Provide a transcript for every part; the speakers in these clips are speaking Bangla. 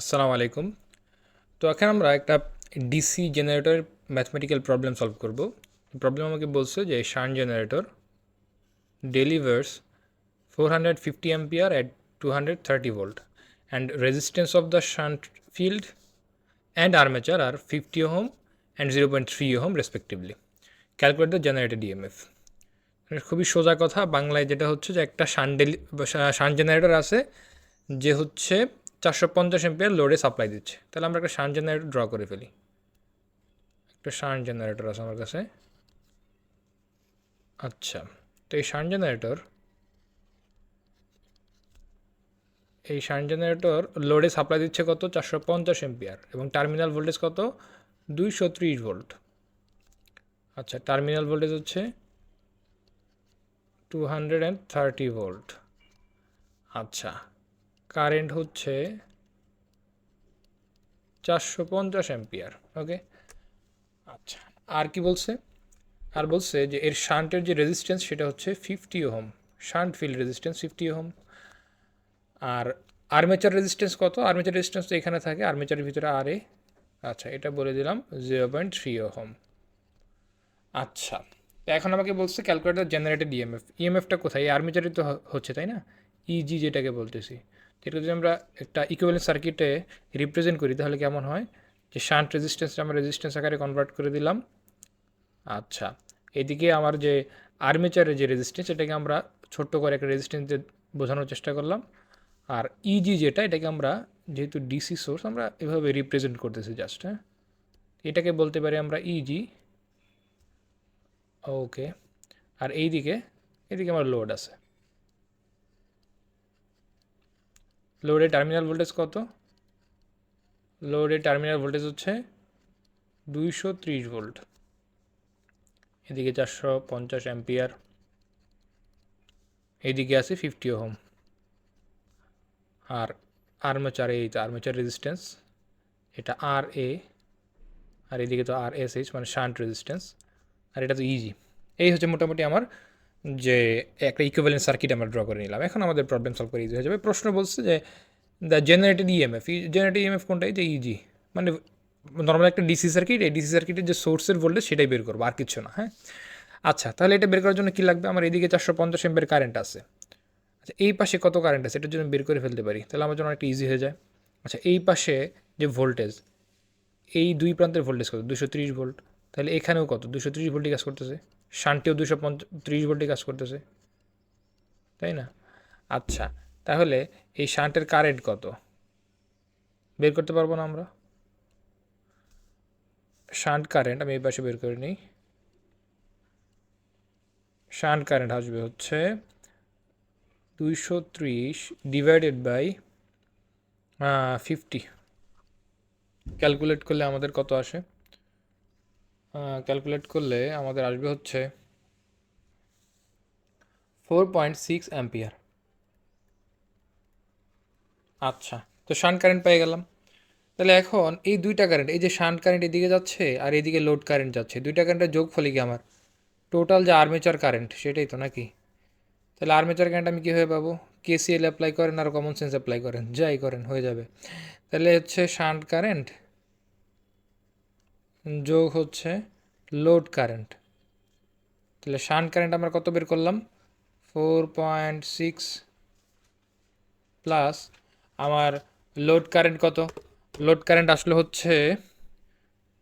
আসসালামু আলাইকুম। তো এখন আমরা একটা ডিসি জেনারেটরের ম্যাথমেটিক্যাল প্রবলেম সলভ করব। প্রবলেম আমাকে বলছে যে shunt generator delivers four hundred fifty ampere at two hundred thirty volt and resistance of the shunt field and armature are fifty ohm and zero point three ohm respectively calculate the generated EMF খুবই সোজা কথা। বাংলায় যেটা হচ্ছে যে একটা শান ডেলি শান জেনারেটর আছে, যে হচ্ছে চারশো পঞ্চাশ এম্পিয়ার লোডে সাপ্লাই দিচ্ছে। তাহলে আমরা একটা শান জেনারেটর ড্র করে ফেলি। একটা শান জেনারেটর আছে আমার কাছে। আচ্ছা তো এই শান জেনারেটর এই শান জেনারেটর লোডে সাপ্লাই দিচ্ছে কত? চারশো পঞ্চাশ এম্পিয়ার। এবং টার্মিনাল ভোল্টেজ কত? দুইশো ত্রিশ ভোল্ট আচ্ছা টার্মিনাল ভোল্টেজ হচ্ছে two hundred and thirty volt আচ্ছা কারেন্ট হচ্ছে চারশো পঞ্চাশ অ্যাম্পিয়ার ওকে আচ্ছা আর কি বলছে? আর বলছে যে এর শান্টের যে রেজিস্ট্যান্স সেটা হচ্ছে fifty ohm, shunt field resistance fifty ohm. আর আর্মেচার রেজিস্ট্যান্স কত? আর্মেচার রেজিস্ট্যান্স তো এখানে থাকে আর্মেচারের ভিতরে আর এ? আচ্ছা এটা বলে দিলাম জিরো পয়েন্ট থ্রি ওহম। আচ্ছা এখন আমাকে বলছে ক্যালকুলেটার জেনারেটেড ইএমএফ ইএমএফটা কোথায়? আর্মেচারই তো হচ্ছে, তাই না? ইজি যেটাকে বলতেছি। এটা যদি আমরা একটা ইকুইভ্যালেন্ট সার্কিটে রিপ্রেজেন্ট করি, তাহলে কেমন হয়? যে শান্ট রেজিস্ট্যান্সটা আমরা রেজিস্ট্যান্স আকারে কনভার্ট করে দিলাম। আচ্ছা এদিকে আমার যে আর্মেচারের যে রেজিস্ট্যান্স এটাকে আমরা ছোট্ট করে একটা রেজিস্ট্যান্স দিয়ে বোঝানোর চেষ্টা করলাম। আর ইজি যেটা, এটাকে আমরা যেহেতু ডিসি সোর্স আমরা এভাবে রিপ্রেজেন্ট করতেছি জাস্ট হ্যাঁ? এটাকে বলতে পারি আমরা ইজি ওকে আর এইদিকে, এদিকে আমার লোড আছে। লোডে টার্মিনাল ভোল্টেজ কত? লোডে টার্মিনাল ভোল্টেজ হচ্ছে দুইশো ত্রিশ ভোল্ট। এদিকে চারশো পঞ্চাশ অ্যাম্পিয়ার। এইদিকে আছে ফিফটি ওহম। আর আর্মেচার এই তো, আর্মেচার রেজিস্ট্যান্স এটা আর এ আর এদিকে তো আর এস এইচ মানে শান্ট রেজিস্ট্যান্স আর এটা তো ইজি এই হচ্ছে মোটামুটি আমার যে একটা ইকুইভ্যালেন্ট সার্কিট আমরা ড্র করে নিলাম। এখন আমাদের প্রবলেম সলভ করে ইজি হয়ে যাবে। প্রশ্ন বলছে যে the generated EMF generated EMF কোনটাই? যে ইজি মানে নর্মাল একটা ডিসি সার্কিট এই ডিসি সার্কিটের যে সোর্সের ভোল্টেজ সেটাই বের করব, আর কিছু না হ্যাঁ? আচ্ছা তাহলে এটা বের করার জন্য কী লাগবে? আমার এদিকে চারশো পঞ্চাশ এম্পের কারেন্ট আছে। আচ্ছা এই পাশে কত কারেন্ট আছে? এটার জন্য বের করে ফেলতে পারি। তাহলে আমার জন্য অনেকটা ইজি হয়ে যায়। আচ্ছা এই পাশে যে ভোল্টেজ এই দুই প্রান্তের ভোল্টেজ কত? দুশো ত্রিশ ভোল্ট তাহলে এখানেও কত? দুশো ত্রিশ ভোল্টই কাজ করতেছে। শান্তিও দুশো ত্রিশ ভোল্টই কাজ করতেছে। তাই না? আচ্ছা তাহলে এই শান্টের কারেন্ট কত? বের করতে পারব না আমরা? শান্ট কারেন্ট আমি এই পাশে বের করে নিই। শান্ট কারেন্ট আসবে হচ্ছে দুইশো ত্রিশ ডিভাইডেড বাই ফিফটি ক্যালকুলেট করলে আমাদের কত আসে? ক্যালকুলেট করলে আমাদের আসবে হচ্ছে ফোর পয়েন্ট সিক্স অ্যাম্পিয়ার আচ্ছা তো শান্ট কারেন্ট পেয়ে গেলাম। তাহলে এখন এই দুইটা কারেন্ট এই যে শান্ট কারেন্ট এদিকে যাচ্ছে আর এদিকে লোড কারেন্ট যাচ্ছে, দুইটা কারেন্টের যোগ ফলে কি আমার? টোটাল যে আর্মেচার কারেন্ট সেটাই তো নাকি? তাহলে আর্মেচার কারেন্ট আমি কীভাবে পাবো? কেসিএল অ্যাপ্লাই করেন আর কমন সেন্স অ্যাপ্লাই করেন, যাই করেন, হয়ে যাবে। তাহলে হচ্ছে শান্ট কারেন্ট যোগ হচ্ছে লোড কারেন্ট তাহলে শান্ট কারেন্ট আমরা কত বের করলাম? ফোর পয়েন্ট সিক্স প্লাস আমার লোড কারেন্ট কত? লোড কারেন্ট আসলে হচ্ছে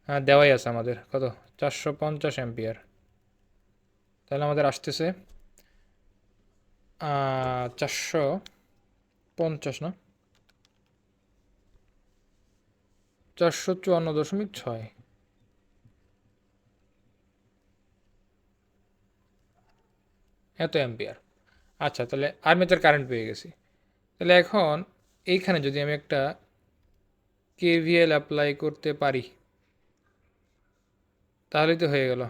হ্যাঁ দেওয়াই আছে আমাদের। কত? চারশো পঞ্চাশ অ্যাম্পিয়ার। তাহলে আমাদের আসতেছে চারশো পঞ্চাশ, না? চারশো চুয়ান্ন দশমিক ছয়। এত অ্যাম্পিয়ার। আচ্ছা তাহলে আর্মেচার কারেন্ট পেয়ে গেছি। তাহলে এখন এইখানে যদি আমি একটা কেভিএল অ্যাপ্লাই করতে পারি তাহলেই তো হয়ে গেল।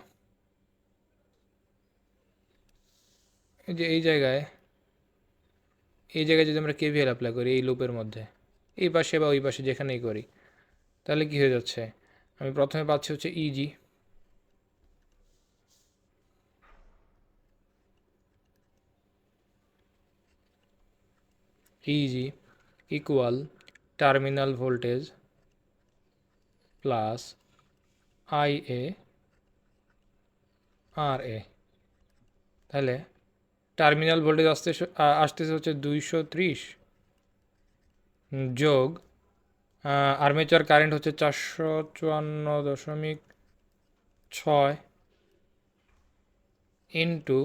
এই যে এই জায়গায় এই জায়গায় যদি আমরা কেভিএল অ্যাপ্লাই করি, এই লুপের মধ্যে, এই পাশে বা ওই পাশে যেখানেই করি, তাহলে কি হয়ে যাচ্ছে? আমি প্রথমে পাচ্ছি হচ্ছে E E G terminal voltage plus I A R A তাহলে টার্মিনাল ভোল্টেজ আসতে আসতেছে হচ্ছে দুইশো ত্রিশ যোগ আর্মেচার কারেন্ট হচ্ছে চারশো চুয়ান্ন দশমিক ছয় ইন্টু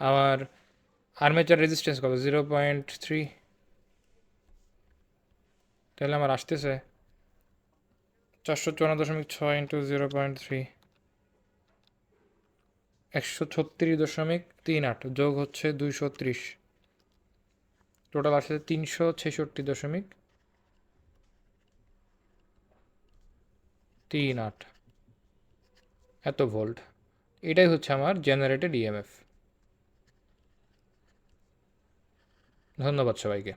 আমার আর্মেচার রেজিস্ট্যান্স কত? জিরো পয়েন্ট থ্রি তাহলে আমার আসতেছে। চারশো চুয়ান্ন দশমিক ছয় ইন্টু জিরো পয়েন্ট থ্রি। একশো ছত্রিশ দশমিক তিন আট যোগ হচ্ছে দুইশো ত্রিশ। টোটাল আসছে তিনশো ছেষট্টি দশমিক তিন আট। এত ভোল্ট এটাই হচ্ছে আমার জেনারেটেড ইএমএফ ধন্যবাদ সবাইকে।